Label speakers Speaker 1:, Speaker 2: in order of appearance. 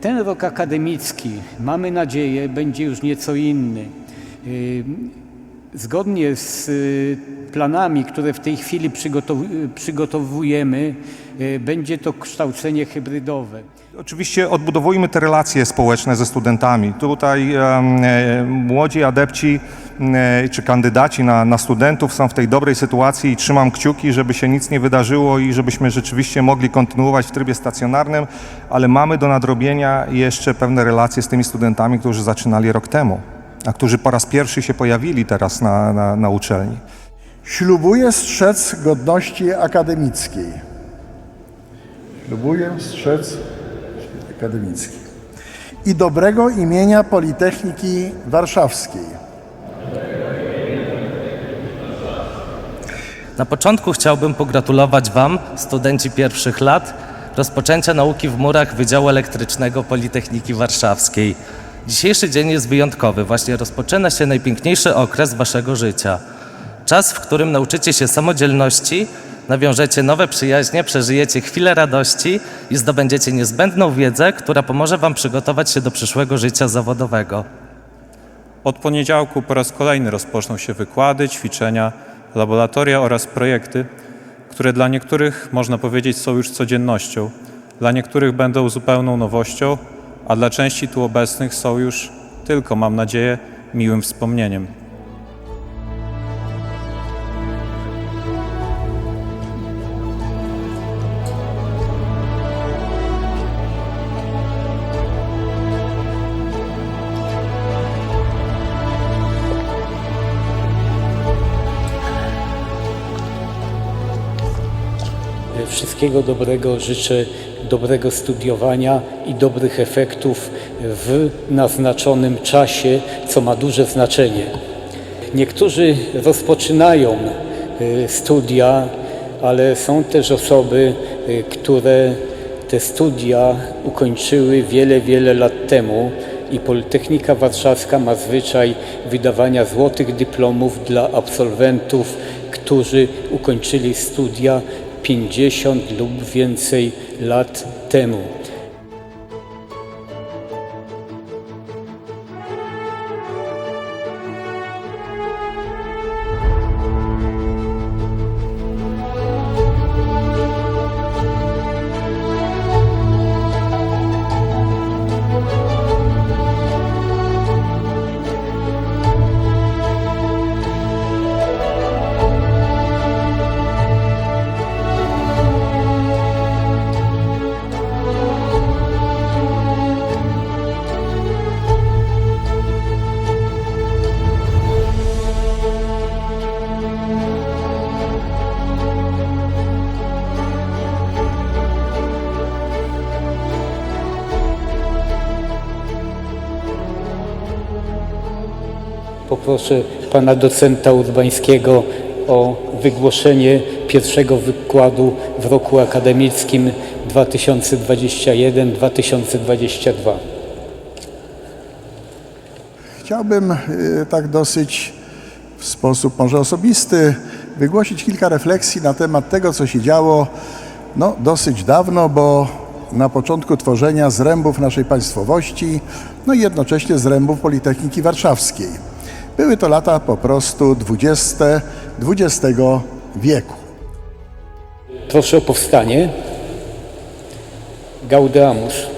Speaker 1: Ten rok akademicki, mamy nadzieję, będzie już nieco inny. Y, Zgodnie z y, planami, które w tej chwili przygotow- przygotowujemy, y, będzie to kształcenie hybrydowe.
Speaker 2: Oczywiście odbudowujmy te relacje społeczne ze studentami. Tutaj e, młodzi adepci czy kandydaci na, na studentów są w tej dobrej sytuacji i trzymam kciuki, żeby się nic nie wydarzyło i żebyśmy rzeczywiście mogli kontynuować w trybie stacjonarnym, ale mamy do nadrobienia jeszcze pewne relacje z tymi studentami, którzy zaczynali rok temu, a którzy po raz pierwszy się pojawili teraz na, na, na uczelni.
Speaker 3: Ślubuję strzec godności akademickiej. Ślubuję strzec akademickiej. I dobrego imienia Politechniki Warszawskiej.
Speaker 4: Na początku chciałbym pogratulować Wam, studenci pierwszych lat, rozpoczęcia nauki w murach Wydziału Elektrycznego Politechniki Warszawskiej. Dzisiejszy dzień jest wyjątkowy, właśnie rozpoczyna się najpiękniejszy okres Waszego życia. Czas, w którym nauczycie się samodzielności, nawiążecie nowe przyjaźnie, przeżyjecie chwilę radości i zdobędziecie niezbędną wiedzę, która pomoże Wam przygotować się do przyszłego życia zawodowego.
Speaker 5: Od poniedziałku po raz kolejny rozpoczną się wykłady, ćwiczenia, laboratoria oraz projekty, które dla niektórych, można powiedzieć, są już codziennością, dla niektórych będą zupełną nowością, a dla części tu obecnych są już tylko, mam nadzieję, miłym wspomnieniem.
Speaker 1: Wszystkiego dobrego życzę, dobrego studiowania i dobrych efektów w naznaczonym czasie, co ma duże znaczenie. Niektórzy rozpoczynają y, studia, ale są też osoby, y, które te studia ukończyły wiele, wiele lat temu i Politechnika Warszawska ma zwyczaj wydawania złotych dyplomów dla absolwentów, którzy ukończyli studia 50 lub więcej lat temu. Poproszę pana docenta Urbańskiego o wygłoszenie pierwszego wykładu w roku akademickim 2021-2022.
Speaker 3: Chciałbym y, tak dosyć w sposób może osobisty wygłosić kilka refleksji na temat tego, co się działo no, dosyć dawno, bo na początku tworzenia zrębów naszej państwowości, no i jednocześnie zrębów Politechniki Warszawskiej. Były to lata po prostu XX, XX wieku.
Speaker 1: Proszę o powstanie. Gaudeamus.